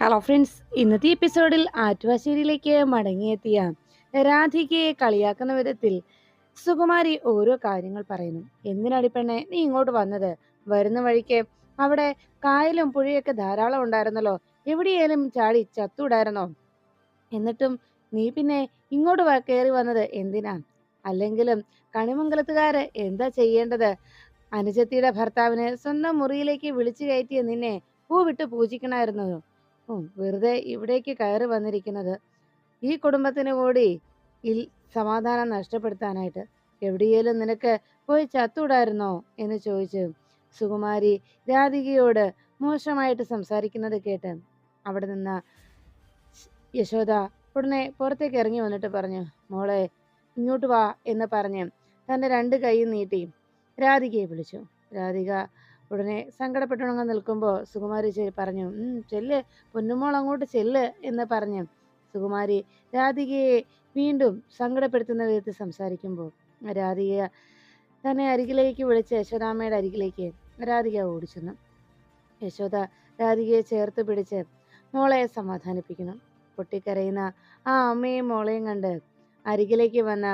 Hello friends ഇന്നത്തെ എപ്പിസോഡിൽ ആറ്റുവാശ്ശേരിയിലേക്ക് മടങ്ങിയെത്തിയ രാധികയെ കളിയാക്കുന്ന വിധത്തിൽ സുകുമാരി ഓരോ കാര്യങ്ങൾ പറയുന്നു. എന്തിനാടി പെണ്ണെ നീ ഇങ്ങോട്ട് വന്നത്? വരുന്ന വഴിക്ക് അവിടെ കായലും പുഴയൊക്കെ ധാരാളം ഉണ്ടായിരുന്നല്ലോ. എവിടെയേലും ചാടി ചത്തൂടായിരുന്നോ എന്നിട്ടും നീ പിന്നെ ഇങ്ങോട്ട് കയറി വന്നത് എന്തിനാ? അല്ലെങ്കിലും കണിമംഗലത്തുകാര് എന്താ ചെയ്യേണ്ടത്? അനുജത്തിയുടെ ഭർത്താവിനെ സ്വന്തം മുറിയിലേക്ക് വിളിച്ചു കയറ്റിയ നിന്നെ പൂ വിട്ട് പൂജിക്കണമായിരുന്നോ. ഉം, വെറുതെ ഇവിടേക്ക് കയറി വന്നിരിക്കുന്നത്. ഈ കുടുംബത്തിന് കൂടി ഇൽ സമാധാനം നഷ്ടപ്പെടുത്താനായിട്ട് എവിടെയെങ്കിലും നിനക്ക് പോയി ചത്തൂടായിരുന്നോ എന്ന് ചോദിച്ചു സുകുമാരി രാധികയോട് മോശമായിട്ട് സംസാരിക്കുന്നത് കേട്ട് അവിടെ നിന്ന യശോദ ഉടനെ പുറത്തേക്ക് ഇറങ്ങി വന്നിട്ട് പറഞ്ഞു മോളെ ഇങ്ങോട്ട് വാ എന്ന് പറഞ്ഞ് തന്റെ രണ്ട് കൈയും നീട്ടി രാധികയെ വിളിച്ചു. രാധിക ഉടനെ സങ്കടപ്പെട്ടുണങ്ങാൻ നിൽക്കുമ്പോൾ സുകുമാരി പറഞ്ഞു "ഉം, ചെല്ല് പൊന്നുമോൾ അങ്ങോട്ട് ചെല്ല് എന്ന് പറഞ്ഞു. സുകുമാരി രാധികയെ വീണ്ടും സങ്കടപ്പെടുത്തുന്ന വിധത്തിൽ സംസാരിക്കുമ്പോൾ രാധിക തന്നെ അരികിലേക്ക് വിളിച്ച് യശോദാമ്മയുടെ അരികിലേക്ക് രാധിക ഓടിച്ചെന്നു. യശോദ രാധികയെ ചേർത്ത് പിടിച്ച് മോളെ സമാധാനിപ്പിക്കുന്നു. പൊട്ടിക്കരയുന്ന ആ അമ്മയും മോളെയും കണ്ട് അരികിലേക്ക് വന്ന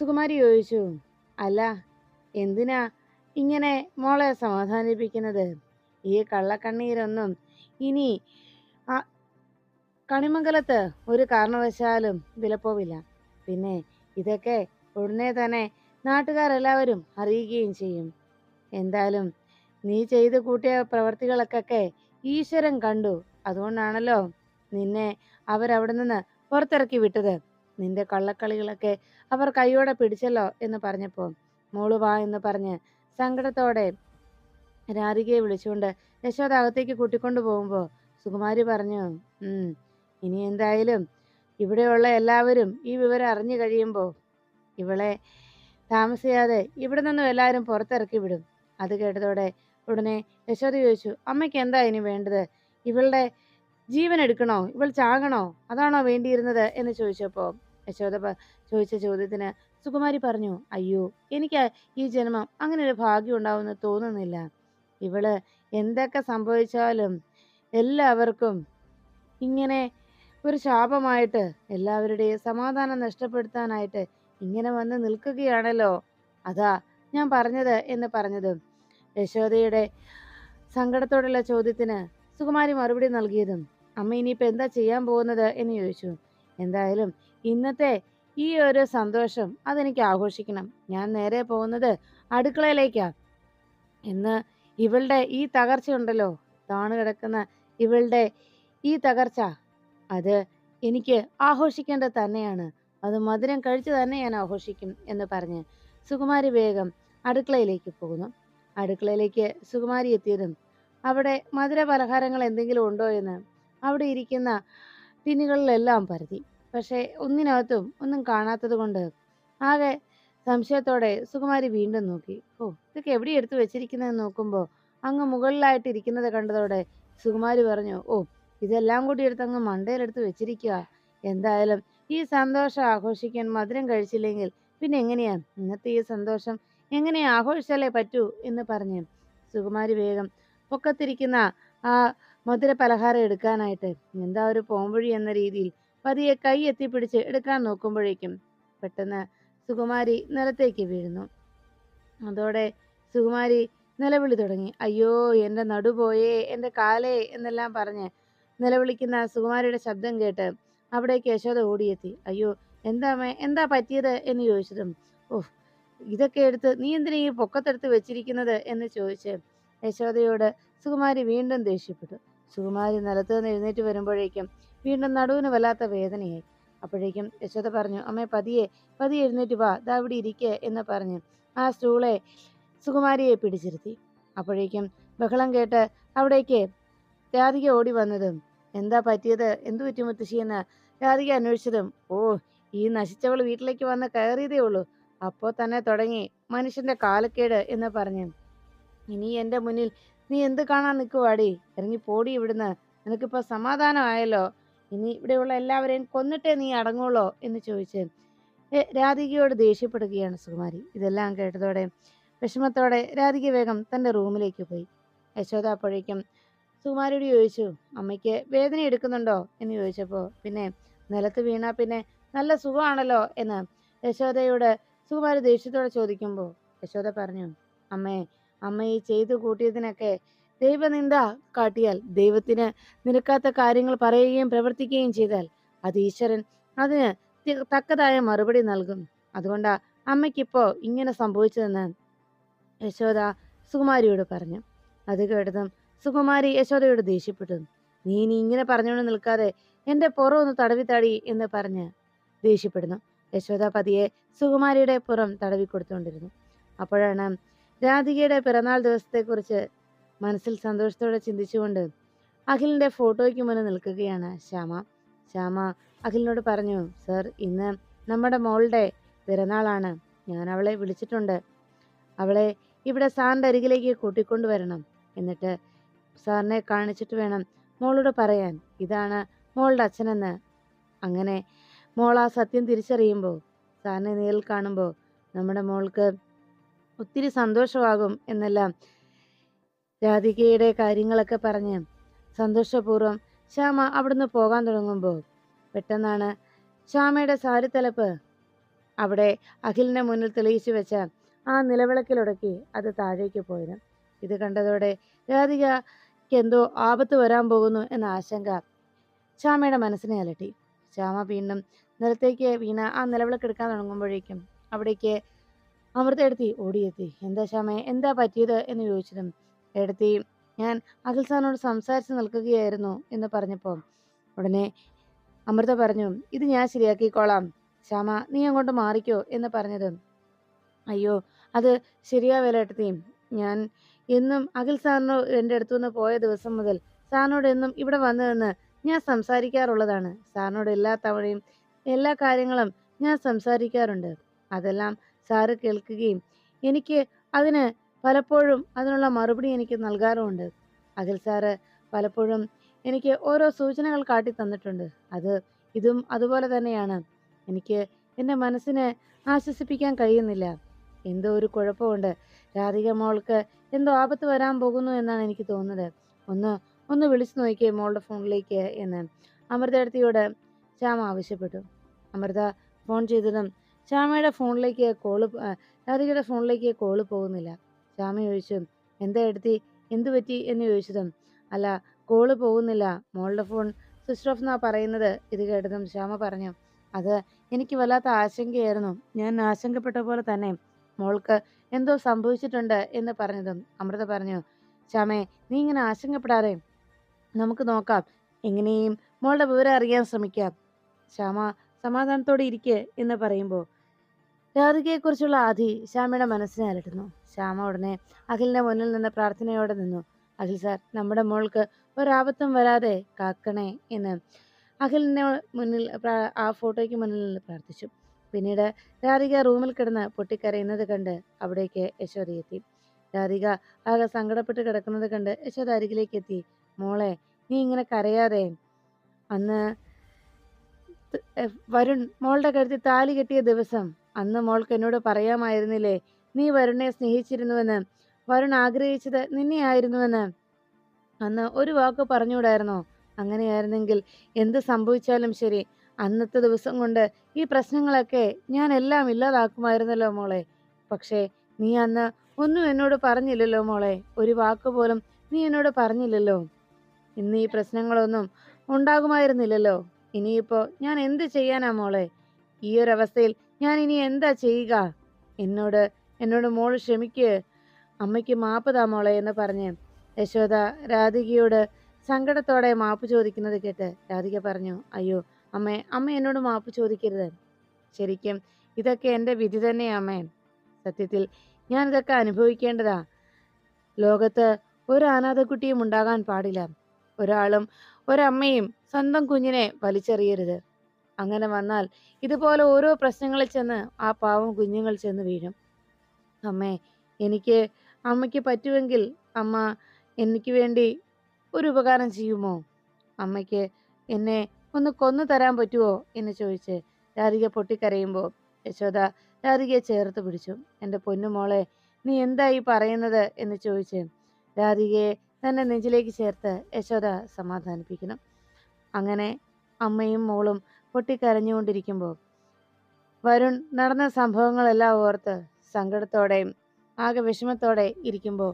സുകുമാരി ചോദിച്ചു അല്ല എന്തിനാ ഇങ്ങനെ മോളെ സമാധാനിപ്പിക്കുന്നത്? ഈ കള്ളക്കണ്ണീരൊന്നും ഇനി കണിമംഗലത്ത് ഒരു കാരണവശാലും വിലപ്പോവില്ല. പിന്നെ ഇതൊക്കെ ഉടനെ തന്നെ നാട്ടുകാരെല്ലാവരും അറിയുകയും ചെയ്യും. എന്തായാലും നീ ചെയ്ത് കൂട്ടിയ പ്രവർത്തികളൊക്കെ ഈശ്വരൻ കണ്ടു. അതുകൊണ്ടാണല്ലോ നിന്നെ അവരവിടെ നിന്ന് പുറത്തിറക്കി വിട്ടത്. നിന്റെ കള്ളക്കളികളൊക്കെ അവർ കൈയോടെ പിടിച്ചല്ലോ എന്ന് പറഞ്ഞപ്പോൾ മോൾ വാ എന്ന് പറഞ്ഞ് സങ്കടത്തോടെ രാധികയെ വിളിച്ചുകൊണ്ട് യശോദ അകത്തേക്ക് കൂട്ടിക്കൊണ്ടു പോകുമ്പോൾ സുകുമാരി പറഞ്ഞു "ഉം, ഇനി എന്തായാലും ഇവിടെയുള്ള എല്ലാവരും ഈ വിവരം അറിഞ്ഞു കഴിയുമ്പോൾ ഇവളെ താമസിയാതെ ഇവിടെ നിന്നും എല്ലാവരും പുറത്തിറക്കി വിടും. അത് കേട്ടതോടെ ഉടനെ യശോദ ചോദിച്ചു അമ്മയ്ക്ക് എന്താ ഇനി വേണ്ടത്? ഇവളുടെ ജീവൻ എടുക്കണോ? ഇവൾ ചാകണോ? അതാണോ വേണ്ടിയിരുന്നത്? എന്ന് ചോദിച്ചപ്പോൾ യശോദ ചോദിച്ച ചോദ്യത്തിന് സുകുമാരി പറഞ്ഞു അയ്യോ എനിക്ക് ഈ ജന്മം അങ്ങനെ ഒരു ഭാഗ്യം ഉണ്ടാവുമെന്ന് തോന്നുന്നില്ല. ഇവൾ എന്തൊക്കെ സംഭവിച്ചാലും എല്ലാവർക്കും ഇങ്ങനെ ഒരു ശാപമായിട്ട് എല്ലാവരുടെയും സമാധാനം നഷ്ടപ്പെടുത്താനായിട്ട് ഇങ്ങനെ വന്ന് നിൽക്കുകയാണല്ലോ. അതാ ഞാൻ പറഞ്ഞത് എന്ന് പറഞ്ഞതും. യശോദയുടെ സങ്കടത്തോടുള്ള ചോദ്യത്തിന് സുകുമാരി മറുപടി നൽകിയതും അമ്മ ഇനിയിപ്പോൾ എന്താ ചെയ്യാൻ പോകുന്നത്? എന്ന് ചോദിച്ചു. എന്തായാലും ഇന്നത്തെ ഈ ഒരു സന്തോഷം അതെനിക്ക് ആഘോഷിക്കണം. ഞാൻ നേരെ പോകുന്നത് അടുക്കളയിലേക്കാ. ഇന്ന് ഇവളുടെ ഈ തകർച്ച ഉണ്ടല്ലോ. താണു കിടക്കുന്ന ഇവളുടെ ഈ തകർച്ച. അത് എനിക്ക് ആഘോഷിക്കേണ്ടത് തന്നെയാണ്. അത് മധുരം കഴിച്ച് തന്നെ ഞാൻ ആഘോഷിക്കും എന്ന് പറഞ്ഞ് സുകുമാരി വേഗം അടുക്കളയിലേക്ക് പോകുന്നു. അടുക്കളയിലേക്ക് സുകുമാരി എത്തിയതും അവിടെ മധുര പലഹാരങ്ങൾ എന്തെങ്കിലും ഉണ്ടോ എന്ന് അവിടെ ഇരിക്കുന്ന ടിന്നുകളിലെല്ലാം പരതി. പക്ഷേ ഒന്നിനകത്തും ഒന്നും കാണാത്തത് കൊണ്ട് ആകെ സംശയത്തോടെ സുകുമാരി വീണ്ടും നോക്കി. ഓ ഇതൊക്കെ എവിടെ എടുത്തു വെച്ചിരിക്കുന്നതെന്ന് നോക്കുമ്പോൾ അങ്ങ് മുകളിലായിട്ട് ഇരിക്കുന്നത് കണ്ടതോടെ സുകുമാരി പറഞ്ഞു ഓ ഇതെല്ലാം കൂടി എടുത്ത് അങ്ങ് മണ്ടയിലെടുത്ത് വെച്ചിരിക്കുക എന്തായാലും ഈ സന്തോഷം ആഘോഷിക്കാൻ മധുരം കഴിച്ചില്ലെങ്കിൽ പിന്നെ എങ്ങനെയാ? ഇന്നത്തെ ഈ സന്തോഷം എങ്ങനെ ആഘോഷിച്ചാലേ പറ്റൂ? എന്ന് പറഞ്ഞു സുകുമാരി വേഗം പൊക്കത്തിരിക്കുന്ന ആ മധുര പലഹാരം എടുക്കാനായിട്ട് എന്താ ഒരു പോംവഴി എന്ന രീതിയിൽ പതിയെ കൈ എത്തിപ്പിടിച്ച് എടുക്കാൻ നോക്കുമ്പോഴേക്കും പെട്ടെന്ന് സുകുമാരി നിലത്തേക്ക് വീഴുന്നു. അതോടെ സുകുമാരി നിലവിളി തുടങ്ങി. അയ്യോ എന്റെ നടു പോയേ എന്റെ കാലേ എന്നെല്ലാം പറഞ്ഞ് നിലവിളിക്കുന്ന സുകുമാരിയുടെ ശബ്ദം കേട്ട് അവിടേക്ക് യശോദ ഓടിയെത്തി. അയ്യോ എന്താ എന്താ പറ്റിയത്? എന്ന് ചോദിച്ചതും ഓഹ് ഇതൊക്കെ എടുത്ത് നീ എന്തിനാ ഈ പൊക്കത്തെടുത്ത് വെച്ചിരിക്കുന്നത്? എന്ന് ചോദിച്ച് യശോദയോട് സുകുമാരി വീണ്ടും ദേഷ്യപ്പെട്ടു. സുകുമാരി നിലത്ത് നിന്ന് എഴുന്നേറ്റ് വരുമ്പോഴേക്കും വീണ്ടും നടുവിന് വല്ലാത്ത വേദനയായി. അപ്പോഴേക്കും യശോദ പറഞ്ഞു അമ്മേ പതിയെ പതിയെ എഴുന്നേറ്റ് വാ ദാ ഇവിടെ എന്ന് പറഞ്ഞ് ആ സ്റ്റൂളെ സുകുമാരിയെ പിടിച്ചിരുത്തി. അപ്പോഴേക്കും ബഹളം കേട്ട് അവിടേക്ക് രാധിക ഓടി വന്നതും എന്താ പറ്റിയത്? എന്തു പറ്റി മുത്തശ്ശി എന്ന്? രാധിക അന്വേഷിച്ചതും ഓ ഈ നശിച്ചവൾ വീട്ടിലേക്ക് വന്ന് കയറിയതേ ഉള്ളൂ. അപ്പോൾ തന്നെ തുടങ്ങി മനുഷ്യന്റെ കാലക്കേട് എന്ന് പറഞ്ഞു. ഇനി എന്റെ മുന്നിൽ നീ എന്ത് കാണാൻ നിൽക്കുവാടി? ഇറങ്ങി പോടി ഇവിടുന്ന്. നിനക്കിപ്പോൾ സമാധാനമായല്ലോ. ഇനി ഇവിടെയുള്ള എല്ലാവരെയും കൊന്നിട്ടേ നീ അടങ്ങുള്ളോ എന്ന് ചോദിച്ച് രാധികയോട് ദേഷ്യപ്പെടുകയാണ് സുകുമാരി. ഇതെല്ലാം കേട്ടതോടെ വിഷമത്തോടെ രാധിക വേഗം തന്റെ റൂമിലേക്ക് പോയി. യശോദ അപ്പോഴേക്കും സുകുമാരിയോട് ചോദിച്ചു അമ്മയ്ക്ക് വേദന എടുക്കുന്നുണ്ടോ? എന്ന് ചോദിച്ചപ്പോൾ പിന്നെ നിലത്ത് വീണാൽ പിന്നെ നല്ല സുഖമാണല്ലോ? എന്ന് യശോദയോട് സുകുമാരി ദേഷ്യത്തോടെ ചോദിക്കുമ്പോൾ യശോദ പറഞ്ഞു അമ്മേ അമ്മ ഈ ചെയ്തു കൂട്ടിയതിനൊക്കെ ദൈവനിന്ദ കാട്ടിയാൽ ദൈവത്തിന് നിരക്കാത്ത കാര്യങ്ങൾ പറയുകയും പ്രവർത്തിക്കുകയും ചെയ്താൽ അത് ഈശ്വരൻ അതിന് തക്കതായ മറുപടി നൽകും. അതുകൊണ്ടാ അമ്മയ്ക്കിപ്പോ ഇങ്ങനെ സംഭവിച്ചതെന്ന് യശോദ സുകുമാരിയോട് പറഞ്ഞു. അത് കേട്ടതും സുകുമാരി യശോദയോട് ദേഷ്യപ്പെട്ടു. നീ ഇനി ഇങ്ങനെ പറഞ്ഞുകൊണ്ട് നിൽക്കാതെ എന്റെ പുറം ഒന്ന് തടവി തടി എന്ന് പറഞ്ഞ് ദേഷ്യപ്പെടുന്നു. യശോദ പതിയെ സുകുമാരിയുടെ പുറം തടവി കൊടുത്തുകൊണ്ടിരുന്നു. അപ്പോഴാണ് രാധികയുടെ പിറന്നാൾ ദിവസത്തെക്കുറിച്ച് മനസ്സിൽ സന്തോഷത്തോടെ ചിന്തിച്ചുകൊണ്ട് അഖിലിന്റെ ഫോട്ടോയ്ക്ക് മുന്നിൽ നിൽക്കുകയാണ് ശ്യാമ. ശ്യാമ അഖിലിനോട് പറഞ്ഞു സർ ഇന്ന് നമ്മുടെ മോളുടെ പിറന്നാളാണ്. ഞാൻ അവളെ വിളിച്ചിട്ടുണ്ട്. അവളെ ഇവിടെ സാറിന്റെ അരികിലേക്ക് കൂട്ടിക്കൊണ്ടുവരണം എന്നിട്ട് സാറിനെ കാണിച്ചിട്ട് വേണം മോളോട് പറയാൻ. ഇതാണ് മോളുടെ അച്ഛനെന്ന്. അങ്ങനെ മോൾ ആ സത്യം തിരിച്ചറിയുമ്പോൾ സാറിനെ നേരിൽ കാണുമ്പോൾ നമ്മുടെ മോൾക്ക് ഒത്തിരി സന്തോഷമാകും എന്നെല്ലാം രാധികയുടെ കാര്യങ്ങളൊക്കെ പറഞ്ഞ് സന്തോഷപൂർവം ശ്യാമ അവിടുന്ന് പോകാൻ തുടങ്ങുമ്പോൾ പെട്ടെന്നാണ് ശ്യാമയുടെ സാരിത്തലപ്പ്. അവിടെ അഖിലിനെ മുന്നിൽ തെളിയിച്ചു വെച്ച ആ നിലവിളക്കിലുടക്കി അത് താഴേക്ക് പോയത്. ഇത് കണ്ടതോടെ രാധികയ്ക്ക് എന്തോ ആപത്ത് വരാൻ പോകുന്നു എന്ന ആശങ്ക ശ്യാമയുടെ മനസ്സിനെ അലട്ടി. ശ്യാമ വീണ്ടും നിലത്തേക്ക് വീണ ആ നിലവിളക്ക് എടുക്കാൻ തുടങ്ങുമ്പോഴേക്കും അവിടേക്ക് അമൃത എടുത്തി ഓടിയെത്തി. എന്താ ശ്യാമയെ എന്താ പറ്റിയത്? എന്ന് ചോദിച്ചതും എടുത്തി ഞാൻ അഖിൽ സാറിനോട് സംസാരിച്ച് നിൽക്കുകയായിരുന്നു എന്ന് പറഞ്ഞപ്പോൾ ഉടനെ അമൃത പറഞ്ഞു ഇത് ഞാൻ ശരിയാക്കിക്കോളാം. ശ്യാമ നീ അങ്ങോട്ട് മാറിക്കോ എന്ന് പറഞ്ഞത്. അയ്യോ അത് ശരിയാവില്ല ഏട്ടത്തി ഞാൻ എന്നും അഖിൽ സാറിനോ എന്റെ അടുത്തു നിന്ന് പോയ ദിവസം മുതൽ സാറിനോട് എന്നും ഇവിടെ വന്നു നിന്ന് ഞാൻ സംസാരിക്കാറുള്ളതാണ്. സാറിനോട് എല്ലാ തവണയും എല്ലാ കാര്യങ്ങളും ഞാൻ സംസാരിക്കാറുണ്ട്. അതെല്ലാം സാറ് കേൾക്കുകയും എനിക്ക് അതിന് പലപ്പോഴും അതിനുള്ള മറുപടി എനിക്ക് നൽകാറുമുണ്ട്. അഖിൽ സാറ് പലപ്പോഴും എനിക്ക് ഓരോ സൂചനകൾ കാട്ടി തന്നിട്ടുണ്ട്. അത് ഇതും അതുപോലെ തന്നെയാണ്. എനിക്ക് എന്റെ മനസ്സിനെ ആശ്വസിപ്പിക്കാൻ കഴിയുന്നില്ല. എന്തോ ഒരു കുഴപ്പമുണ്ട്. രാധിക മോൾക്ക് എന്തോ ആപത്ത് വരാൻ പോകുന്നു എന്നാണ് എനിക്ക് തോന്നുന്നത്. ഒന്ന് ഒന്ന് വിളിച്ചു നോക്കിയേ മോളുടെ ഫോണിലേക്ക് എന്ന്. അമൃതയടത്തിയോട് ശ്യാമ ആവശ്യപ്പെട്ടു. അമൃത ഫോൺ ചെയ്തതും ശ്യാമയുടെ ഫോണിലേക്ക് കോൾ രാധികയുടെ ഫോണിലേക്ക് കോൾ പോകുന്നില്ല. ശ്യാമ ചോദിച്ചു എന്താ എടുത്തി? എന്തു പറ്റി? എന്ന് ചോദിച്ചതും അല്ല കോൾ പോകുന്നില്ല. മോളുടെ ഫോൺ സ്വിച്ച് ഓഫ് എന്നാ പറയുന്നത്. ഇത് കേട്ടതും ശ്യാമ പറഞ്ഞു അത് എനിക്ക് വല്ലാത്ത ആശങ്കയായിരുന്നു. ഞാൻ ആശങ്കപ്പെട്ട പോലെ തന്നെ മോൾക്ക് എന്തോ സംഭവിച്ചിട്ടുണ്ട് എന്ന് പറഞ്ഞതും അമൃത പറഞ്ഞു ശ്യാമേ നീ ഇങ്ങനെ ആശങ്കപ്പെടാതെ നമുക്ക് നോക്കാം. എങ്ങനെയും മോളുടെ വിവരം അറിയാൻ ശ്രമിക്കാം. ശ്യാമ സമാധാനത്തോടെ ഇരിക്കേ എന്ന് പറയുമ്പോൾ രാധികയെക്കുറിച്ചുള്ള ആധി ശ്യാമയുടെ മനസ്സിനെ അലട്ടുന്നു. ശ്യാമ ഉടനെ അഖിലിന്റെ മുന്നിൽ നിന്ന് പ്രാർത്ഥനയോടെ നിന്നു. അഖിൽ സാർ നമ്മുടെ മോൾക്ക് ഒരാപത്തും വരാതെ കാക്കണേ എന്ന് അഖിലിന്റെ മുന്നിൽ ആ ഫോട്ടോയ്ക്ക് മുന്നിൽ പ്രാർത്ഥിച്ചു. പിന്നീട് രാധിക റൂമിൽ കിടന്ന് പൊട്ടിക്കരയുന്നത് കണ്ട് അവിടേക്ക് യശോദ എത്തി. രാധിക ആകെ സങ്കടപ്പെട്ട് കിടക്കുന്നത് കണ്ട് യശോദ അരികിലേക്ക് എത്തി. മോളെ നീ ഇങ്ങനെ കരയാതെ അന്ന് വരുൺ മോളുടെ കഴുത്തിൽ താലി കെട്ടിയ ദിവസം അന്ന് മോൾക്ക് എന്നോട് പറയാമായിരുന്നില്ലേ നീ വരുണിനെ സ്നേഹിച്ചിരുന്നുവെന്ന് വരുൺ ആഗ്രഹിച്ചത് നിന്നെയായിരുന്നുവെന്ന്? അന്ന് ഒരു വാക്ക് പറഞ്ഞുകൂടായിരുന്നോ? അങ്ങനെയായിരുന്നെങ്കിൽ എന്ത് സംഭവിച്ചാലും ശരി അന്നത്തെ ദിവസം കൊണ്ട് ഈ പ്രശ്നങ്ങളൊക്കെ ഞാൻ എല്ലാം ഇല്ലാതാക്കുമായിരുന്നല്ലോ മോളെ. പക്ഷേ നീ അന്ന് ഒന്നും എന്നോട് പറഞ്ഞില്ലല്ലോ മോളെ ഒരു വാക്ക് പോലും നീ എന്നോട് പറഞ്ഞില്ലല്ലോ. ഇന്ന് ഈ പ്രശ്നങ്ങളൊന്നും ഉണ്ടാകുമായിരുന്നില്ലല്ലോ. ഇനിയിപ്പോ ഞാൻ എന്ത് ചെയ്യാനാ മോളെ? ഈ ഒരു അവസ്ഥയിൽ ഞാൻ ഇനി എന്താ ചെയ്യുക? എന്നോട് എന്നോട് മോൾ ക്ഷമിക്ക്. അമ്മയ്ക്ക് മാപ്പ് താ മോളെ എന്ന് പറഞ്ഞ് യശോദ രാധികയോട് സങ്കടത്തോടെ മാപ്പ് ചോദിക്കുന്നത് കേട്ട് രാധിക പറഞ്ഞു അയ്യോ അമ്മേ അമ്മ എന്നോട് മാപ്പ് ചോദിക്കരുത്. ശരിക്കും ഇതൊക്കെ എന്റെ വിധി തന്നെയാ അമ്മേ. സത്യത്തിൽ ഞാനിതൊക്കെ അനുഭവിക്കേണ്ടതാ. ലോകത്ത് ഒരു അനാഥക്കുട്ടിയും ഉണ്ടാകാൻ പാടില്ല. ഒരാളും ഒരമ്മയും സ്വന്തം കുഞ്ഞിനെ വലിച്ചെറിയരുത്. അങ്ങനെ വന്നാൽ ഇതുപോലെ ഓരോ പ്രശ്നങ്ങളിൽ ചെന്ന് ആ പാവം കുഞ്ഞുങ്ങൾ ചെന്ന് വീഴും. അമ്മേ എനിക്ക് അമ്മയ്ക്ക് പറ്റുമെങ്കിൽ അമ്മ എനിക്ക് വേണ്ടി ഒരു ഉപകാരം ചെയ്യുമോ? അമ്മയ്ക്ക് എന്നെ ഒന്ന് കൊന്നു തരാൻ പറ്റുമോ എന്ന് ചോദിച്ച് രാധിക പൊട്ടിക്കരയുമ്പോൾ യശോദ രാധികയെ ചേർത്ത് പിടിച്ചു. എന്റെ പൊന്നുമോളെ നീ എന്തായി പറയുന്നത്? എന്ന് ചോദിച്ച് രാധികയെ തന്നെ നെഞ്ചിലേക്ക് ചേർത്ത് യശോദ സമാധാനിപ്പിക്കണം അങ്ങനെ അമ്മയും മോളും പൊട്ടിക്കരഞ്ഞുകൊണ്ടിരിക്കുമ്പോൾ വരുൺ നടന്ന സംഭവങ്ങളെല്ലാം ഓർത്ത് സങ്കടത്തോടെയും ആകെ വിഷമത്തോടെ ഇരിക്കുമ്പോൾ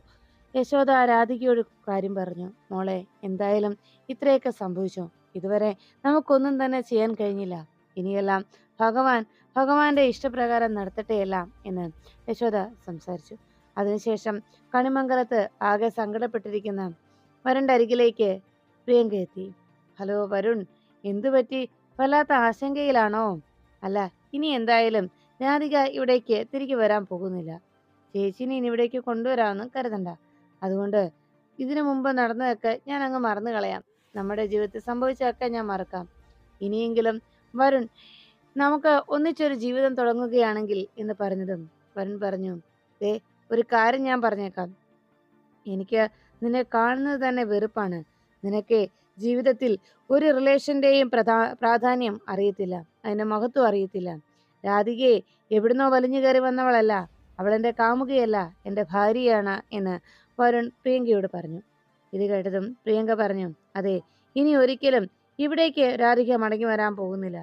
യശോദ രാധികയോട് കാര്യം പറഞ്ഞു മോളെ എന്തായാലും ഇത്രയൊക്കെ സംഭവിച്ചു? ഇതുവരെ നമുക്കൊന്നും തന്നെ ചെയ്യാൻ കഴിഞ്ഞില്ല. ഇനിയെല്ലാം ഭഗവാൻ ഭഗവാന്റെ ഇഷ്ടപ്രകാരം നടത്തട്ടെയെല്ലാം എന്ന് യശോദ സംസാരിച്ചു. അതിനുശേഷം കണിമംഗലത്ത് ആകെ സങ്കടപ്പെട്ടിരിക്കുന്ന വരുണ്ടരികിലേക്ക് പ്രിയങ്ക എത്തി. ഹലോ വരുൺ എന്തു പറ്റി വല്ലാത്ത ആശങ്കയിലാണോ? അല്ല ഇനി എന്തായാലും രാധിക ഇവിടേക്ക് തിരികെ വരാൻ പോകുന്നില്ല. ചേച്ചിനെ ഇനി ഇവിടേക്ക് കൊണ്ടുവരാമെന്ന് കരുതണ്ട. അതുകൊണ്ട് ഇതിനു മുമ്പ് നടന്നതൊക്കെ ഞാൻ അങ്ങ് മറന്നു കളയാം. നമ്മുടെ ജീവിതത്തിൽ സംഭവിച്ചതൊക്കെ ഞാൻ മറക്കാം. ഇനിയെങ്കിലും വരുൺ നമുക്ക് ഒന്നിച്ചൊരു ജീവിതം തുടങ്ങുകയാണെങ്കിൽ എന്ന് പറഞ്ഞതും വരുൺ പറഞ്ഞു ദേ ഒരു കാര്യം ഞാൻ പറഞ്ഞേക്കാം. എനിക്ക് നിന്നെ കാണുന്നത് തന്നെ വെറുപ്പാണ്. നിനക്ക് ജീവിതത്തിൽ ഒരു റിലേഷന്റെയും പ്രധാ പ്രാധാന്യം അറിയത്തില്ല. അതിന്റെ മഹത്വം അറിയത്തില്ല. രാധികയെ എവിടുന്നോ വലിഞ്ഞു കയറി വന്നവളല്ല. അവൾ എന്റെ കാമുകയല്ല എന്റെ ഭാര്യയാണ് എന്ന് വരുൺ പ്രിയങ്കയോട് പറഞ്ഞു. ഇത് കേട്ടതും പ്രിയങ്ക പറഞ്ഞു അതെ ഇനി ഒരിക്കലും ഇവിടേക്ക് രാധിക മടങ്ങി വരാൻ പോകുന്നില്ല.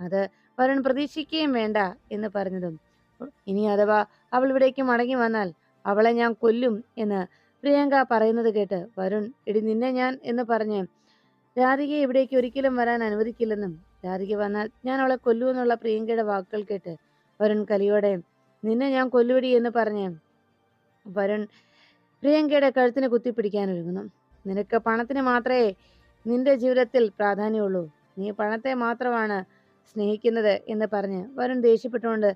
അത് വരുൺ പ്രതീക്ഷിക്കുകയും വേണ്ട എന്ന് പറഞ്ഞതും. ഇനി അഥവാ അവൾ ഇവിടേക്ക് മടങ്ങി വന്നാൽ അവളെ ഞാൻ കൊല്ലും എന്ന് പ്രിയങ്ക പറയുന്നത് കേട്ട് വരുൺ ഇടി നിന്നെ ഞാൻ എന്ന് പറഞ്ഞ് രാധികയെ ഇവിടേക്ക് ഒരിക്കലും വരാൻ അനുവദിക്കില്ലെന്നും രാധിക വന്നാൽ ഞാൻ അവളെ കൊല്ലുമെന്നുള്ള പ്രിയങ്കയുടെ വാക്കുകൾ കേട്ട് വരുൺ കലിയോടെ നിന്നെ ഞാൻ കൊല്ലുവിടി എന്ന് പറഞ്ഞ് വരുൺ പ്രിയങ്കയുടെ കഴുത്തിന് കുത്തിപ്പിടിക്കാൻ ഒരുങ്ങുന്നു. നിനക്ക് പണത്തിന് മാത്രമേ നിന്റെ ജീവിതത്തിൽ പ്രാധാന്യമുള്ളൂ. നീ പണത്തെ മാത്രമാണ് സ്നേഹിക്കുന്നത് എന്ന് പറഞ്ഞ് വരുൺ ദേഷ്യപ്പെട്ടുകൊണ്ട്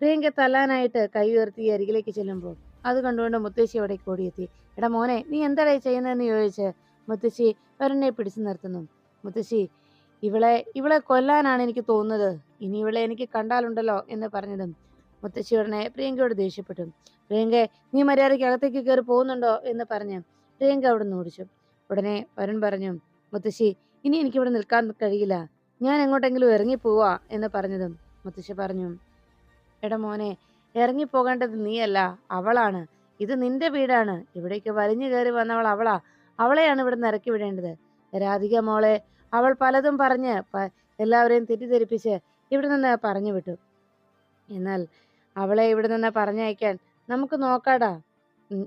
പ്രിയങ്ക തല്ലാനായിട്ട് കൈ ഉയർത്തി അരികിലേക്ക് ചെല്ലുമ്പോൾ അത് കണ്ടുകൊണ്ട് മുത്തശ്ശി അവിടെ ഓടിയെത്തി. എടാ മോനെ നീ എന്താടാ ചെയ്യുന്നതെന്ന് ചോദിച്ച്? മുത്തശ്ശി വരുണിനെ പിടിച്ചു നിർത്തുന്നു. മുത്തശ്ശി ഇവളെ ഇവളെ കൊല്ലാനാണ് എനിക്ക് തോന്നുന്നത്. ഇനി ഇവളെ എനിക്ക് കണ്ടാലുണ്ടല്ലോ എന്ന് പറഞ്ഞതും മുത്തശ്ശി ഉടനെ പ്രിയങ്കയോട് ദേഷ്യപ്പെട്ടു. പ്രിയങ്ക നീ മര്യാദയ്ക്ക് അകത്തേക്ക് കയറി പോകുന്നുണ്ടോ എന്ന് പറഞ്ഞ് പ്രിയങ്ക അവിടെ നിന്ന് ഓടിച്ചു. ഉടനെ വരുൺ പറഞ്ഞു മുത്തശ്ശി ഇനി എനിക്കിവിടെ നിൽക്കാൻ കഴിയില്ല. ഞാൻ എങ്ങോട്ടെങ്കിലും ഇറങ്ങിപ്പോവാ എന്ന് പറഞ്ഞതും മുത്തശ്ശി പറഞ്ഞു. എടാ മോനെ ഇറങ്ങിപ്പോകേണ്ടത് നീയല്ല അവളാണ്. ഇത് നിന്റെ വീടാണ്. ഇവിടേക്ക് വലിഞ്ഞു കയറി വന്നവൾ അവളാ. അവളെയാണ് ഇവിടെ നിന്ന് ഇറക്കി വിടേണ്ടത്. രാധിക മോളെ അവൾ പലതും പറഞ്ഞ് എല്ലാവരെയും തെറ്റിദ്ധരിപ്പിച്ച് ഇവിടെ നിന്ന് പറഞ്ഞു വിട്ടു. എന്നാൽ അവളെ ഇവിടെ നിന്ന് പറഞ്ഞയക്കാൻ നമുക്ക് നോക്കാടാ.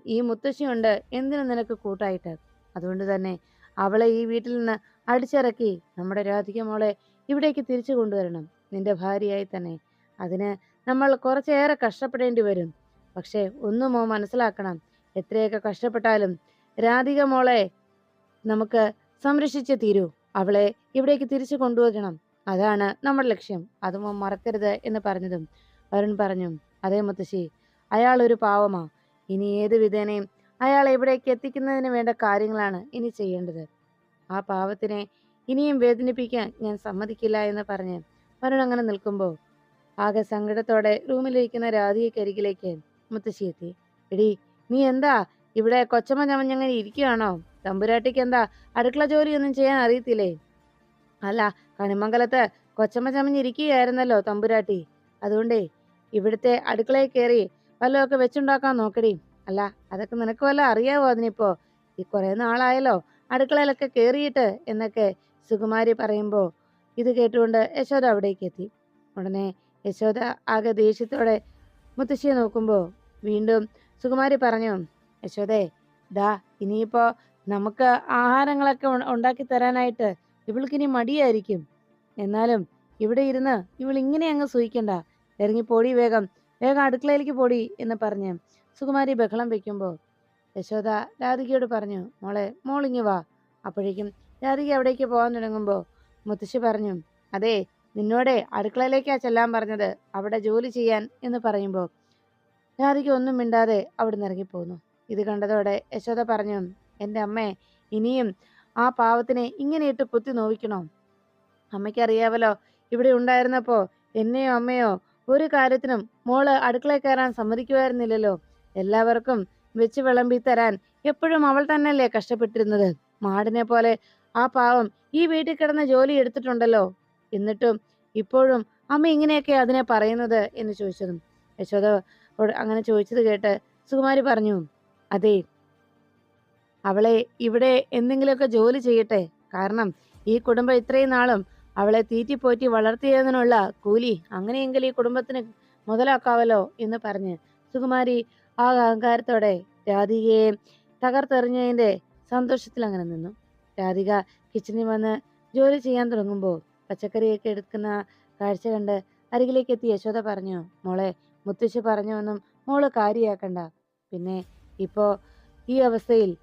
ഈ മുത്തശ്ശിയുണ്ട്. എന്തിനു നിനക്ക് കൂട്ടായിട്ട്? അതുകൊണ്ട് തന്നെ അവളെ ഈ വീട്ടിൽ നിന്ന് അടിച്ചിറക്കി നമ്മുടെ രാധിക മോളെ ഇവിടേക്ക് തിരിച്ചു കൊണ്ടുവരണം. നിന്റെ ഭാര്യയായി തന്നെ. അതിന് നമ്മൾ കുറച്ചേറെ കഷ്ടപ്പെടേണ്ടി വരും. പക്ഷേ ഒന്നുമോ മനസ്സിലാക്കണം. എത്രയൊക്കെ കഷ്ടപ്പെട്ടാലും രാധിക മോളെ നമുക്ക് സംരക്ഷിച്ച് തീരൂ. അവളെ ഇവിടേക്ക് തിരിച്ചു കൊണ്ടുവരണം അതാണ് നമ്മുടെ ലക്ഷ്യം. അത് മറക്കരുത് എന്ന് പറഞ്ഞതും വരുൺ പറഞ്ഞു. അതേ മുത്തശ്ശി അയാൾ ഒരു പാവമാ. ഇനി ഏത് വിധേനയും അയാൾ എവിടേക്ക് എത്തിക്കുന്നതിന് വേണ്ട കാര്യങ്ങളാണ് ഇനി ചെയ്യേണ്ടത്. ആ പാവത്തിനെ ഇനിയും വേദനിപ്പിക്കാൻ ഞാൻ സമ്മതിക്കില്ല എന്ന് പറഞ്ഞ് വരുൺ അങ്ങനെ നിൽക്കുമ്പോൾ ആകെ സങ്കടത്തോടെ റൂമിലിരിക്കുന്ന രാധികക്കരികിലേക്ക് മുത്തശ്ശി എത്തി. എടി നീ എന്താ ഇവിടെ കൊച്ചമ്മ ചമഞ്ഞങ്ങനെ ഇരിക്കുകയാണോ തമ്പുരാട്ടിക്ക് എന്താ അടുക്കള ജോലിയൊന്നും ചെയ്യാൻ അറിയത്തില്ലേ? അല്ല കണിമംഗലത്ത് കൊച്ചമ്മ ചമഞ്ഞിരിക്കുകയായിരുന്നല്ലോ തമ്പുരാട്ടി. അതുകൊണ്ടേ ഇവിടുത്തെ അടുക്കളയിൽ കയറി വല്ലതൊക്കെ വെച്ചുണ്ടാക്കാൻ നോക്കടി. അല്ല അതൊക്കെ നിനക്ക് വല്ല അറിയാവോ അതിനിപ്പോ? ഈ കുറെ നാളായല്ലോ അടുക്കളയിലൊക്കെ കയറിയിട്ട് എന്നൊക്കെ സുകുമാരി പറയുമ്പോ ഇത് കേട്ടുകൊണ്ട് യശോദ അവിടേക്ക് എത്തി ഉടനെ യശോദ ആകെ ദേഷ്യത്തോടെ മുത്തശ്ശിയെ നോക്കുമ്പോൾ വീണ്ടും സുകുമാരി പറഞ്ഞു യശോദേ ദാ ഇനിയിപ്പോ നമുക്ക് ആഹാരങ്ങളൊക്കെ ഉണ്ടാക്കി തരാനായിട്ട് ഇവൾക്കിനി മടിയായിരിക്കും. എന്നാലും ഇവിടെ ഇരുന്ന് ഇവൾ ഇങ്ങനെ അങ്ങ് സൂയിക്കണ്ട. ഇറങ്ങി പോടി വേഗം. വേഗം അടുക്കളയിലേക്ക് പോടി എന്ന് പറഞ്ഞ് സുകുമാരി ബഹളം വെക്കുമ്പോൾ യശോദ രാധികയോട് പറഞ്ഞു മോളെ മോളിങ്ങി വാ. അപ്പോഴേക്കും രാധിക അവിടേക്ക് പോകാൻ തുടങ്ങുമ്പോൾ മുത്തശ്ശി പറഞ്ഞു അതെ നിന്നോടെ അടുക്കളയിലേക്കാ ചെല്ലാൻ പറഞ്ഞത്. അവിടെ ജോലി ചെയ്യാൻ എന്ന് പറയുമ്പോൾ രാധിക ഒന്നും മിണ്ടാതെ അവിടെ നിന്ന് ഇറങ്ങിപ്പോകുന്നു ഇത് കണ്ടതോടെ യശോദ പറഞ്ഞു എന്റെ അമ്മേ ഇനിയും ആ പാവത്തിനെ ഇങ്ങനെ ഇട്ട് കുത്തി നോവിക്കണോ? അമ്മയ്ക്കറിയാവല്ലോ ഇവിടെ ഉണ്ടായിരുന്നപ്പോൾ എന്നെയോ അമ്മയോ ഒരു കാര്യത്തിനും മോൾ അടുക്കളയിൽ കയറാൻ സമ്മതിക്കുമായിരുന്നില്ലല്ലോ. എല്ലാവർക്കും വെച്ച് വിളമ്പി തരാൻ എപ്പോഴും അവൾ തന്നെയല്ലേ കഷ്ടപ്പെട്ടിരുന്നത്. മാടിനെ പോലെ ആ പാവം ഈ വീട്ടിൽ കിടന്ന് ജോലി എടുത്തിട്ടുണ്ടല്ലോ. എന്നിട്ടും ഇപ്പോഴും അമ്മ ഇങ്ങനെയൊക്കെ അതിനെ പറയുന്നത്? എന്ന് ചോദിച്ചതും. യശോദ അങ്ങനെ ചോദിച്ചത് കേട്ട് സുകുമാരി പറഞ്ഞു അതെ. അവളെ ഇവിടെ എന്തെങ്കിലുമൊക്കെ ജോലി ചെയ്യട്ടെ. കാരണം ഈ കുടുംബം ഇത്രയും നാളും അവളെ തീറ്റിപ്പോറ്റി വളർത്തിയതിനുള്ള കൂലി അങ്ങനെയെങ്കിൽ ഈ കുടുംബത്തിന് മുതലാക്കാവല്ലോ എന്ന് പറഞ്ഞ് സുകുമാരി ആ അഹങ്കാരത്തോടെ രാധികയെ തകർത്തെറിഞ്ഞതിന്റെ സന്തോഷത്തിൽ അങ്ങനെ നിന്നു. രാധിക കിച്ചണിൽ വന്ന് ജോലി ചെയ്യാൻ തുടങ്ങുമ്പോൾ പച്ചക്കറിയൊക്കെ എടുക്കുന്ന കാഴ്ച കണ്ട് അരികിലേക്ക് എത്തി യശോദ പറഞ്ഞു മോളെ മുത്തശ്ശി പറഞ്ഞൊന്നും മോൾ കാര്യമാക്കണ്ട. പിന്നെ ഇപ്പോ ഈ അവസ്ഥയിൽ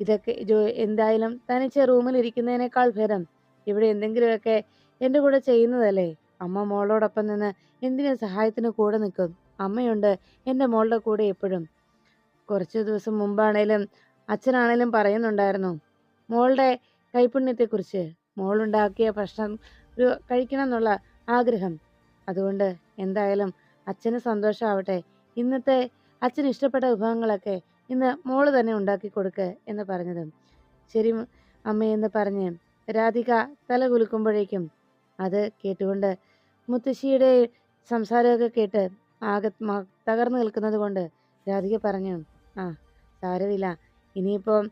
ഇതൊക്കെ എന്തായാലും തനിച്ച് റൂമിൽ ഇരിക്കുന്നതിനേക്കാൾ ഭേദം. ഇവിടെ എന്തെങ്കിലുമൊക്കെ എന്റെ കൂടെ ചെയ്യുന്നതല്ലേ? അമ്മ മോളോടൊപ്പം നിന്ന് എന്തിനും സഹായത്തിന് കൂടെ നിൽക്കും? അമ്മയുണ്ട് എന്റെ മോളുടെ കൂടെ എപ്പോഴും. കുറച്ച് ദിവസം മുമ്പാണേലും അച്ഛനാണേലും പറയുന്നുണ്ടായിരുന്നു മോളുടെ കൈപുണ്യത്തെക്കുറിച്ച്. മോളുണ്ടാക്കിയ ഭക്ഷണം ഒരു കഴിക്കണം എന്നുള്ള ആഗ്രഹം. അതുകൊണ്ട് എന്തായാലും അച്ഛന് സന്തോഷമാവട്ടെ ഇന്നത്തെ അച്ഛന് ഇഷ്ടപ്പെട്ട വിഭവങ്ങളൊക്കെ ഇന്ന് മോൾ തന്നെ ഉണ്ടാക്കി കൊടുക്ക് എന്ന് പറഞ്ഞതും. ശരി അമ്മയെന്ന് പറഞ്ഞ് രാധിക തല കുലുക്കുമ്പോഴേക്കും അത് കേട്ടുകൊണ്ട് മുത്തശ്ശിയുടെ സംസാരമൊക്കെ കേട്ട് ആകെ തകർന്നു നിൽക്കുന്നത് കൊണ്ട് രാധിക പറഞ്ഞു ആ സാരമില്ല. ഇനിയിപ്പോൾ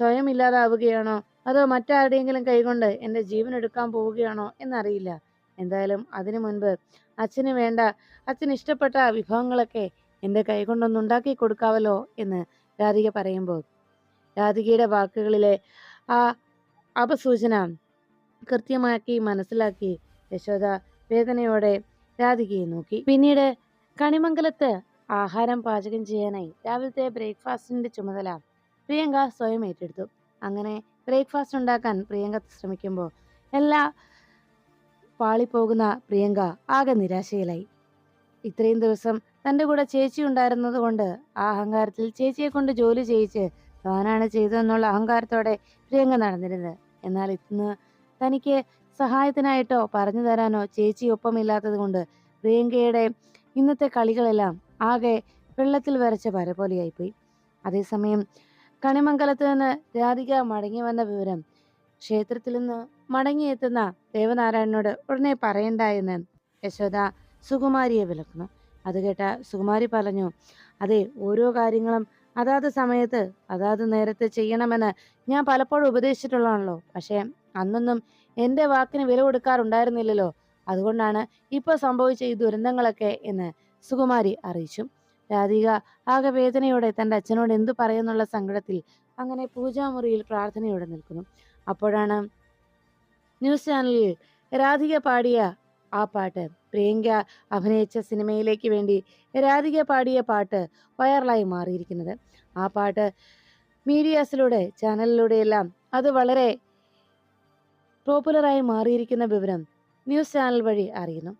സ്വയം ഇല്ലാതാവുകയാണോ? അതോ മറ്റാരുടെയെങ്കിലും കൈകൊണ്ട് എന്റെ ജീവൻ എടുക്കാൻ പോവുകയാണോ എന്നറിയില്ല. എന്തായാലും അതിനു മുൻപ് അച്ഛന് വേണ്ട അച്ഛന് ഇഷ്ടപ്പെട്ട വിഭവങ്ങളൊക്കെ എന്റെ കൈകൊണ്ടൊന്ന് ഉണ്ടാക്കി കൊടുക്കാവല്ലോ എന്ന് രാധിക പറയുമ്പോൾ. രാധികയുടെ വാക്കുകളിലെ ആ അപസൂചന കൃത്യമാക്കി മനസ്സിലാക്കി യശോദ വേദനയോടെ രാധികയെ നോക്കി. പിന്നീട് കണിമംഗലത്ത് ആഹാരം പാചകം ചെയ്യാനായി രാവിലത്തെ ബ്രേക്ക്ഫാസ്റ്റിന്റെ ചുമതല പ്രിയങ്ക സ്വയം ഏറ്റെടുത്തു. അങ്ങനെ ബ്രേക്ക്ഫാസ്റ്റ് ഉണ്ടാക്കാൻ പ്രിയങ്ക ശ്രമിക്കുമ്പോൾ എല്ലാ പാളിപ്പോകുന്ന പ്രിയങ്ക ആകെ നിരാശയിലായി. ഇത്രയും ദിവസം തന്റെ കൂടെ ചേച്ചി ഉണ്ടായിരുന്നത് കൊണ്ട് ആ അഹങ്കാരത്തിൽ ചേച്ചിയെ കൊണ്ട് ജോലി ചെയ്യിച്ച് താനാണ് ചെയ്തതെന്നുള്ള അഹങ്കാരത്തോടെ പ്രിയങ്ക നടന്നിരുന്നത്. എന്നാൽ ഇന്ന് തനിക്ക് സഹായത്തിനായിട്ടോ പറഞ്ഞു തരാനോ ചേച്ചി ഒപ്പമില്ലാത്തത് കൊണ്ട് പ്രിയങ്കയുടെ ഇന്നത്തെ കളികളെല്ലാം ആകെ വെള്ളത്തിൽ വരച്ച വര പോലെയായിപ്പോയി അതേസമയം കണിമംഗലത്ത് നിന്ന് രാധിക മടങ്ങി വന്ന വിവരം ക്ഷേത്രത്തിൽ നിന്ന് മടങ്ങിയെത്തുന്ന ദേവനാരായണനോട് ഉടനെ പറയണ്ട എന്ന് യശോദ സുകുമാരിയെ വിലക്കുന്നു. അത് കേട്ട സുകുമാരി പറഞ്ഞു അതെ ഓരോ കാര്യങ്ങളും അതാത് സമയത്ത് അതാത് നേരത്തെ ചെയ്യണമെന്ന് ഞാൻ പലപ്പോഴും ഉപദേശിച്ചിട്ടുള്ളതാണല്ലോ. പക്ഷേ അന്നൊന്നും എന്റെ വാക്കിന് വില കൊടുക്കാറുണ്ടായിരുന്നില്ലല്ലോ. അതുകൊണ്ടാണ് ഇപ്പോൾ സംഭവിച്ച ഈ ദുരന്തങ്ങളൊക്കെ എന്ന് സുകുമാരി അറിയിച്ചു. രാധിക ആകെ വേദനയോടെ തന്റെ അച്ഛനോട് എന്തു പറയുന്നുള്ള സങ്കടത്തിൽ അങ്ങനെ പൂജാമുറിയിൽ പ്രാർത്ഥനയോടെ നിൽക്കുന്നു. അപ്പോഴാണ് ന്യൂസ് ചാനലിൽ രാധിക പാടിയ ആ പാട്ട്. പ്രിയങ്ക അഭിനയിച്ച സിനിമയിലേക്ക് വേണ്ടി രാധിക പാടിയ പാട്ട് വൈറലായി മാറിയിരിക്കുന്നത്. ആ പാട്ട് മീഡിയാസിലൂടെ ചാനലിലൂടെയെല്ലാം അത് വളരെ പോപ്പുലറായി മാറിയിരിക്കുന്ന വിവരം ന്യൂസ് ചാനൽ വഴി അറിയുന്നു.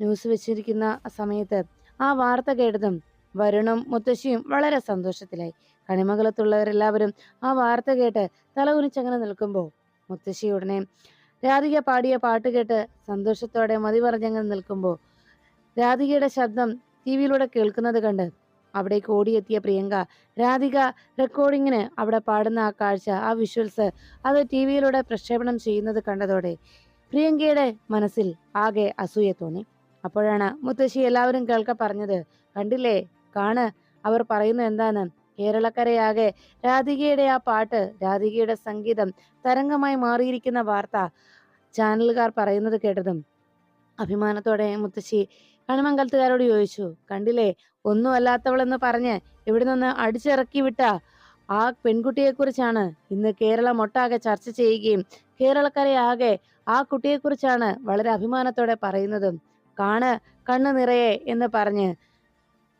ന്യൂസ് വെച്ചിരിക്കുന്ന സമയത്ത് ആ വാർത്ത കേട്ടതും വരുണും മുത്തശ്ശിയും വളരെ സന്തോഷത്തിലായി. കണിമംഗലത്തുള്ളവരെല്ലാവരും ആ വാർത്ത കേട്ട് തലകുനിച്ചങ്ങനെ നിൽക്കുമ്പോൾ മുത്തശ്ശി ഉടനെ രാധിക പാടിയ പാട്ട് കേട്ട് സന്തോഷത്തോടെ മതി പറഞ്ഞങ്ങൾ നിൽക്കുമ്പോൾ രാധികയുടെ ശബ്ദം ടി വിയിലൂടെ കേൾക്കുന്നത് കണ്ട് അവിടേക്ക് ഓടിയെത്തിയ പ്രിയങ്ക രാധിക റെക്കോർഡിങ്ങിന് അവിടെ പാടുന്ന ആ കാഴ്ച ആ വിഷ്വൽസ് അത് ടി വിയിലൂടെ പ്രക്ഷേപണം ചെയ്യുന്നത് കണ്ടതോടെ പ്രിയങ്കയുടെ മനസ്സിൽ ആകെ അസൂയ തോന്നി. അപ്പോഴാണ് മുത്തശ്ശി എല്ലാവരും കേൾക്ക പറഞ്ഞത് കണ്ടില്ലേ? കാണ്. അവർ പറയുന്നത് എന്താണ് കേരളക്കരയാകെ രാധികയുടെ ആ പാട്ട് രാധികയുടെ സംഗീതം തരംഗമായി മാറിയിരിക്കുന്ന വാർത്ത ചാനലുകാർ പറയുന്നത് കേട്ടതും അഭിമാനത്തോടെ മുത്തശ്ശി കണിമംഗലത്തുകാരോട് ചോദിച്ചു കണ്ടില്ലേ ഒന്നും അല്ലാത്തവളെന്ന് പറഞ്ഞ് ഇവിടെ നിന്ന് അടിച്ചിറക്കി വിട്ട ആ പെൺകുട്ടിയെക്കുറിച്ചാണ് ഇന്ന് കേരളം ഒട്ടാകെ ചർച്ച ചെയ്യുകയും കേരളക്കരയാകെ ആ കുട്ടിയെക്കുറിച്ചാണ് വളരെ അഭിമാനത്തോടെ പറയുന്നതും. കാണ് കണ്ണു നിറയെ എന്ന് പറഞ്ഞ്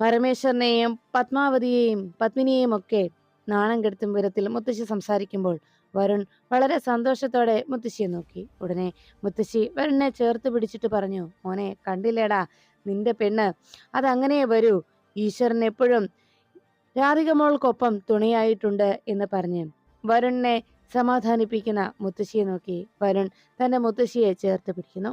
പരമേശ്വരനെയും പത്മാവതിയെയും പത്മിനിയെയും ഒക്കെ നാണം കെടുത്തും വിധത്തിൽ മുത്തശ്ശി സംസാരിക്കുമ്പോൾ വരുൺ വളരെ സന്തോഷത്തോടെ മുത്തശ്ശിയെ നോക്കി. ഉടനെ മുത്തശ്ശി വരുണിനെ ചേർത്ത് പിടിച്ചിട്ട് പറഞ്ഞു മോനെ കണ്ടില്ലേടാ നിന്റെ പെണ്ണ്. അതങ്ങനെ വരൂ. ഈശ്വരൻ എപ്പോഴും രാധിക മോൾക്കൊപ്പം തുണയായിട്ടുണ്ട് എന്ന് പറഞ്ഞ് വരുണിനെ സമാധാനിപ്പിക്കുന്ന മുത്തശ്ശിയെ നോക്കി വരുൺ തന്റെ മുത്തശ്ശിയെ ചേർത്ത് പിടിക്കുന്നു.